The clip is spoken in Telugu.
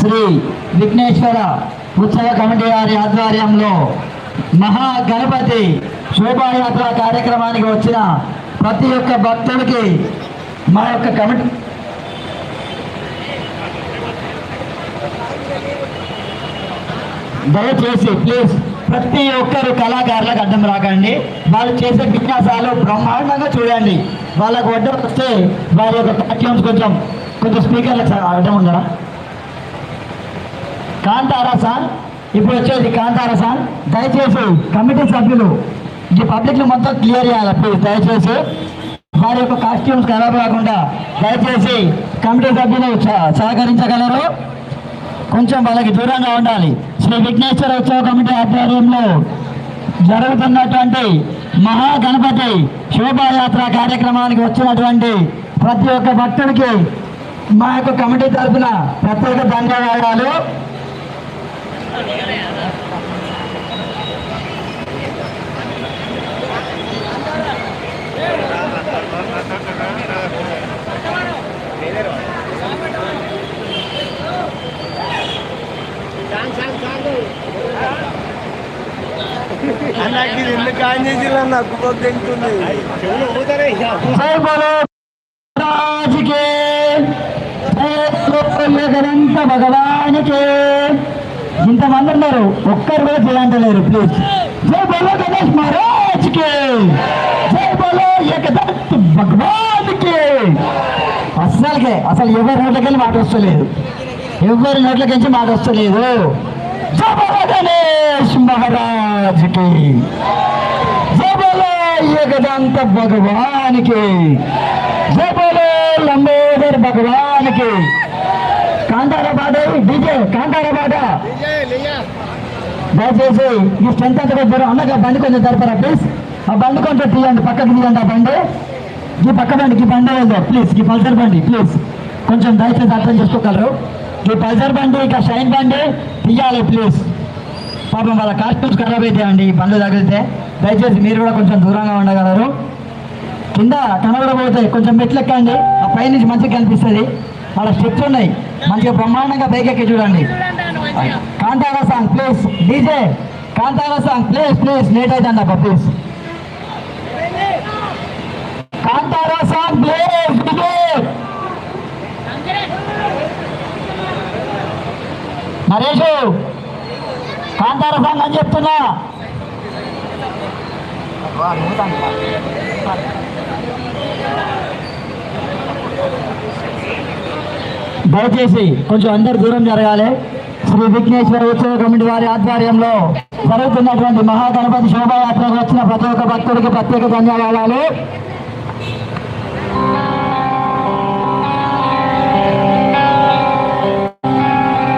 శ్రీ విఘ్నేశ్వర ఉత్సవ కమిటీ వారి ఆధ్వర్యంలో మహా గణపతి శోభాయాత్ర కార్యక్రమానికి వచ్చిన ప్రతి ఒక్క భక్తుడికి మా యొక్క కమిటీ దయచేసి ప్లీజ్ ప్రతి ఒక్కరు కళాకారులకు అడ్డం రాకండి. వాళ్ళు చేసే విన్యాసాలు బ్రహ్మాండంగా చూడండి. వాళ్ళకు అడ్డం వస్తే వారి యొక్క కార్యక్రమం కొంచెం కొంచెం స్పీకర్లకు అడ్డం ఉండరా కాంతారా సార్? ఇప్పుడు వచ్చేది కాంతారా సార్? దయచేసి కమిటీ సభ్యులు ఈ పబ్లిక్ మొత్తం క్లియర్ చేయాలి? ప్లీజ్ దయచేసి వారి యొక్క కాస్ట్యూమ్స్ ఖరాబ్ కాకుండా దయచేసి కమిటీ సభ్యులు సహకరించగలరు. కొంచెం వాళ్ళకి దూరంగా ఉండాలి. శ్రీ విఘ్నేశ్వర ఉత్సవ కమిటీ ఆధ్వర్యంలో జరుగుతున్నటువంటి మహాగణపతి శోభాయాత్ర కార్యక్రమానికి వచ్చినటువంటి ప్రతి ఒక్క భక్తుడికి మా యొక్క కమిటీ తరఫున ప్రత్యేక ధన్యవాదాలు. నాకు ఇది ఎందుకు ఆన్ నాకు పొద్దుంటుంది భగవానికి. ఇంతమంది ఉన్నారు. ఒక్కరు కూడా చేయంటలేరు ప్లీజ్ జై బోలో గణేష్ మహారాజ్కి. జై బోలో భగవాన్కి అస్సలకే అసలు ఎవరి నోట్లకెళ్ళి మాట వస్తలేదు. ఎవరి నోట్లకించి మాట వస్తలేదు. జై బోలో గణేష్ మహారాజ్కి. జై బోలో ఏకదంత భగవానికి జై బోలో లంబోదర్ భగవానికి కాంతారాబాద్ డీజే కాంతారాబాద్. దయచేసి ఈ స్ట్రెంత్ అంతా కూడా దూరం. అన్నగా బండి కొంచెం జరపరా ప్లీజ్ ఆ బండి కొంచెం తీయండి పక్కకి తీయండి ఆ బండి. ఈ పక్క బండి ఈ బండి ఏదో ప్లీజ్ ఈ పల్సర్ బండి ప్లీజ్ కొంచెం దయచేసి అర్థం చేసుకోగలరు. ఈ పల్సర్ బండి ఇక షైన్ బండి తీయాలి ప్లీజ్ పాపం వాళ్ళ కాస్ట్యూమ్స్ ఖరాబ్ అవుతాయండి ఈ బండ్లు తగిలితే. దయచేసి మీరు కూడా కొంచెం దూరంగా ఉండగలరు. కింద కనబడబోతాయి కొంచెం మెట్లు ఎక్కండి ఆ పై నుంచి మంచిగా కనిపిస్తుంది. వాళ్ళ స్టెప్స్ ఉన్నాయి. మంచిగా బ్రహ్మాండంగా బైక్ చూడండి. Kantara song please. DJ Kantara song please please. Late అవుతుంది అక్క please. Kantara song please DJ. Naresh Kantara song అని చెప్తున్నా. దయచేసి కొంచెం అందరు దూరం జరగాలి. శ్రీ విఘ్నేశ్వర ఉత్సవ కమిటీ వారి ఆధ్వర్యంలో జరుగుతున్నటువంటి మహాగణపతి శోభాయాత్రకు వచ్చిన ప్రతి ఒక్క భక్తుడికి ప్రత్యేక ధన్యవాదాలు.